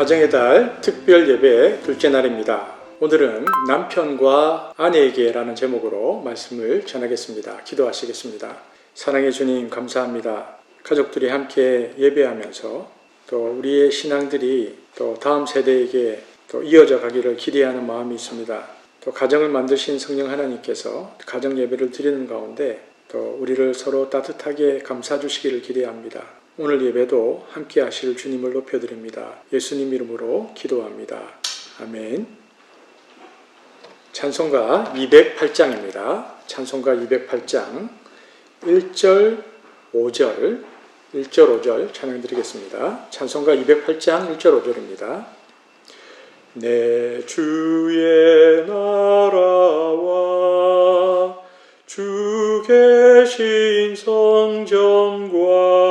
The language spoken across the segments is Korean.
가정의 달 특별 예배 둘째 날입니다. 오늘은 남편과 아내에게라는 제목으로 말씀을 전하겠습니다. 기도하시겠습니다. 사랑의 주님 감사합니다. 가족들이 함께 예배하면서 또 우리의 신앙들이 또 다음 세대에게 또 이어져 가기를 기대하는 마음이 있습니다. 또 가정을 만드신 성령 하나님께서 가정 예배를 드리는 가운데 또 우리를 서로 따뜻하게 감싸 주시기를 기대합니다. 오늘 예배도 함께 하실 주님을 높여드립니다. 예수님 이름으로 기도합니다. 아멘. 찬송가 208장입니다. 찬송가 208장 1절, 5절, 1절, 5절 찬양 드리겠습니다. 찬송가 208장 1절, 5절입니다. 내 주의 나라와 주 계신 성전과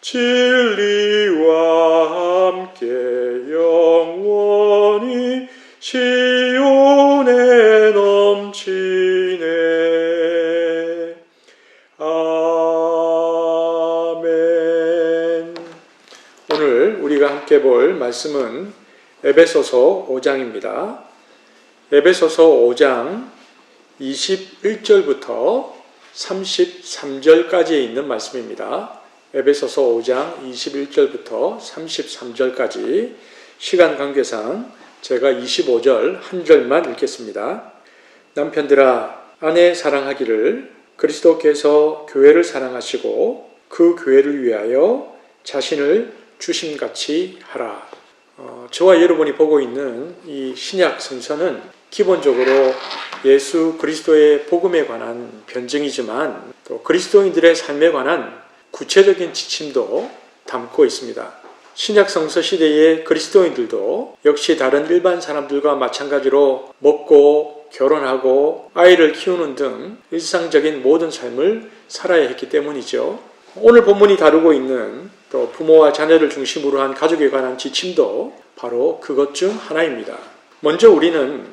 진리와 함께 영원히 시온에 넘치네. 아멘. 오늘 우리가 함께 볼 말씀은 에베소서 5장입니다. 에베소서 5장 21절부터 33절까지에 있는 말씀입니다. 에베소서 5장 21절부터 33절까지 시간 관계상 제가 25절 한 절만 읽겠습니다. 남편들아 아내 사랑하기를 그리스도께서 교회를 사랑하시고 그 교회를 위하여 자신을 주심같이 하라. 어, 저와 여러분이 보고 있는 이 신약 성서는 기본적으로 예수 그리스도의 복음에 관한 변증이지만 또 그리스도인들의 삶에 관한 구체적인 지침도 담고 있습니다. 신약 성서 시대의 그리스도인들도 역시 다른 일반 사람들과 마찬가지로 먹고 결혼하고 아이를 키우는 등 일상적인 모든 삶을 살아야 했기 때문이죠. 오늘 본문이 다루고 있는 또 부모와 자녀를 중심으로 한 가족에 관한 지침도 바로 그것 중 하나입니다. 먼저 우리는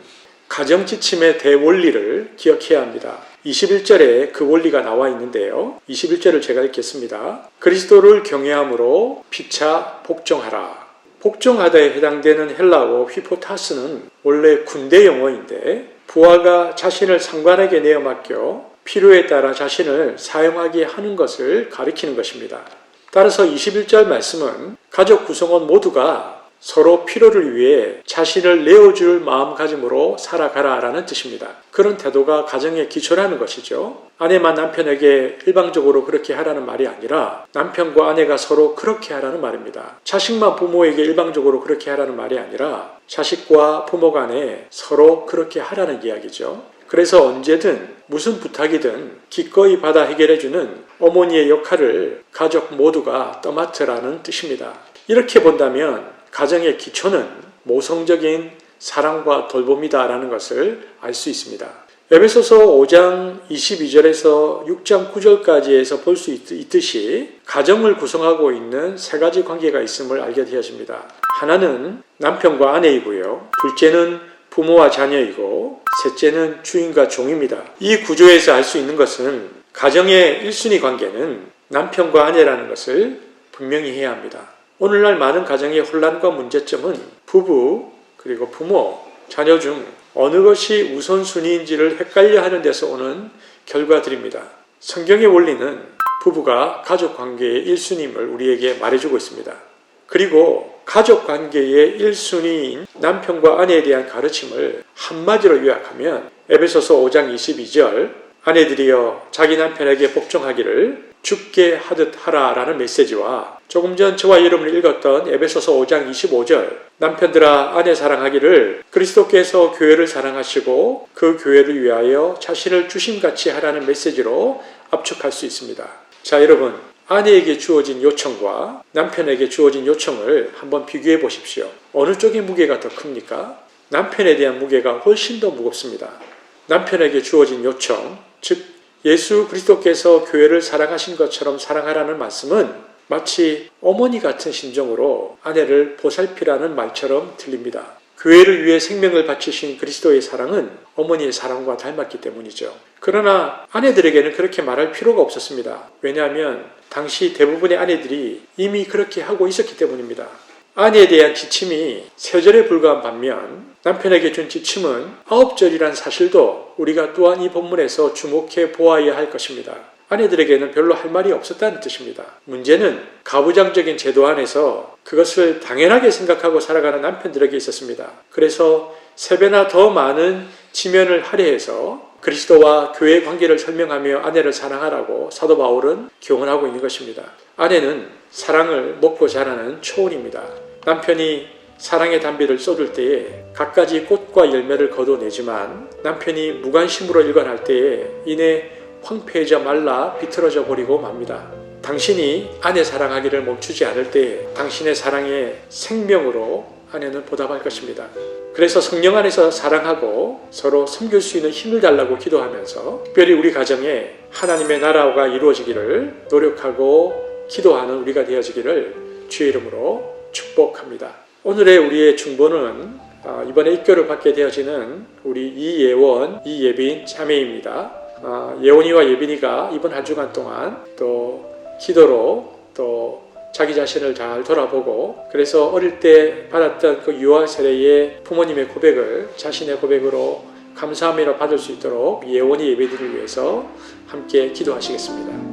가정 지침의 대원리를 기억해야 합니다. 21절에 그 원리가 나와 있는데요. 21절을 제가 읽겠습니다. 그리스도를 경외함으로 피차 복종하라. 복종하다에 해당되는 헬라어 휘포타스는 원래 군대 용어인데 부하가 자신을 상관에게 내어 맡겨 필요에 따라 자신을 사용하게 하는 것을 가리키는 것입니다. 따라서 21절 말씀은 가족 구성원 모두가 서로 필요를 위해 자신을 내어줄 마음가짐으로 살아가라 라는 뜻입니다. 그런 태도가 가정의 기초라는 것이죠. 아내만 남편에게 일방적으로 그렇게 하라는 말이 아니라 남편과 아내가 서로 그렇게 하라는 말입니다. 자식만 부모에게 일방적으로 그렇게 하라는 말이 아니라 자식과 부모 간에 서로 그렇게 하라는 이야기죠. 그래서 언제든 무슨 부탁이든 기꺼이 받아 해결해주는 어머니의 역할을 가족 모두가 떠맡으라는 뜻입니다. 이렇게 본다면 가정의 기초는 모성적인 사랑과 돌봄이다라는 것을 알 수 있습니다. 에베소서 5장 22절에서 6장 9절까지에서 볼 수 있듯이 가정을 구성하고 있는 세 가지 관계가 있음을 알게 되어집니다. 하나는 남편과 아내이고요. 둘째는 부모와 자녀이고 셋째는 주인과 종입니다. 이 구조에서 알 수 있는 것은 가정의 1순위 관계는 남편과 아내라는 것을 분명히 해야 합니다. 오늘날 많은 가정의 혼란과 문제점은 부부 그리고 부모, 자녀 중 어느 것이 우선순위인지를 헷갈려 하는 데서 오는 결과들입니다. 성경의 원리는 부부가 가족 관계의 1순위임을 우리에게 말해주고 있습니다. 그리고 가족 관계의 1순위인 남편과 아내에 대한 가르침을 한마디로 요약하면 에베소서 5장 22절 아내들이여 자기 남편에게 복종하기를 죽게 하듯 하라라는 메시지와 조금 전 저와 여러분이 읽었던 에베소서 5장 25절 남편들아 아내 사랑하기를 그리스도께서 교회를 사랑하시고 그 교회를 위하여 자신을 주심같이 하라는 메시지로 압축할 수 있습니다. 자 여러분 아내에게 주어진 요청과 남편에게 주어진 요청을 한번 비교해 보십시오. 어느 쪽의 무게가 더 큽니까? 남편에 대한 무게가 훨씬 더 무겁습니다. 남편에게 주어진 요청, 즉 예수 그리스도께서 교회를 사랑하신 것처럼 사랑하라는 말씀은 마치 어머니 같은 심정으로 아내를 보살피라는 말처럼 들립니다. 교회를 위해 생명을 바치신 그리스도의 사랑은 어머니의 사랑과 닮았기 때문이죠. 그러나 아내들에게는 그렇게 말할 필요가 없었습니다. 왜냐하면 당시 대부분의 아내들이 이미 그렇게 하고 있었기 때문입니다. 아내에 대한 지침이 세 절에 불과한 반면 남편에게 준 지침은 아홉 절이란 사실도 우리가 또한 이 본문에서 주목해 보아야 할 것입니다. 아내들에게는 별로 할 말이 없었다는 뜻입니다. 문제는 가부장적인 제도 안에서 그것을 당연하게 생각하고 살아가는 남편들에게 있었습니다. 그래서 세 배나 더 많은 지면을 할애해서 그리스도와 교회의 관계를 설명하며 아내를 사랑하라고 사도 바울은 교훈하고 있는 것입니다. 아내는 사랑을 먹고 자라는 초원입니다. 남편이 사랑의 담비를 쏟을 때에 갖가지 꽃과 열매를 거둬내지만 남편이 무관심으로 일관할 때에 이내 황폐해져 말라 비틀어져 버리고 맙니다. 당신이 아내 사랑하기를 멈추지 않을 때 당신의 사랑의 생명으로 아내는 보답할 것입니다. 그래서 성령 안에서 사랑하고 서로 섬길 수 있는 힘을 달라고 기도하면서 특별히 우리 가정에 하나님의 나라가 이루어지기를 노력하고 기도하는 우리가 되어지기를 주의 이름으로 축복합니다. 오늘의 우리의 중보는 아, 이번에 입교를 받게 되어지는 우리 이예원, 이예빈 자매입니다. 아, 예원이와 예빈이가 이번 한 주간 동안 또 기도로 또 자기 자신을 잘 돌아보고 그래서 어릴 때 받았던 그 유아 세례의 부모님의 고백을 자신의 고백으로 감사함이라 받을 수 있도록 예원이 예배들을 위해서 함께 기도하시겠습니다.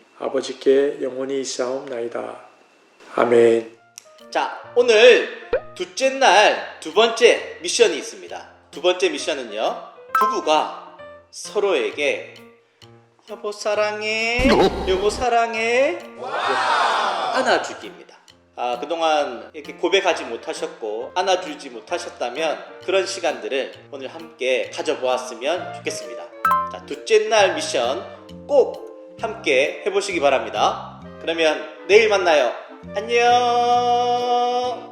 아버지께 영원히 있사옵나이다. 아멘. 자, 오늘 둘째 날 두 번째 미션이 있습니다. 두 번째 미션은요. 부부가 서로에게 여보 사랑해, 여보 사랑해, 안아주기입니다. 아, 그동안 이렇게 고백하지 못하셨고 안아주지 못하셨다면 그런 시간들을 오늘 함께 가져보았으면 좋겠습니다. 자, 둘째 날 미션 꼭 함께 해보시기 바랍니다. 그러면 내일 만나요. 안녕.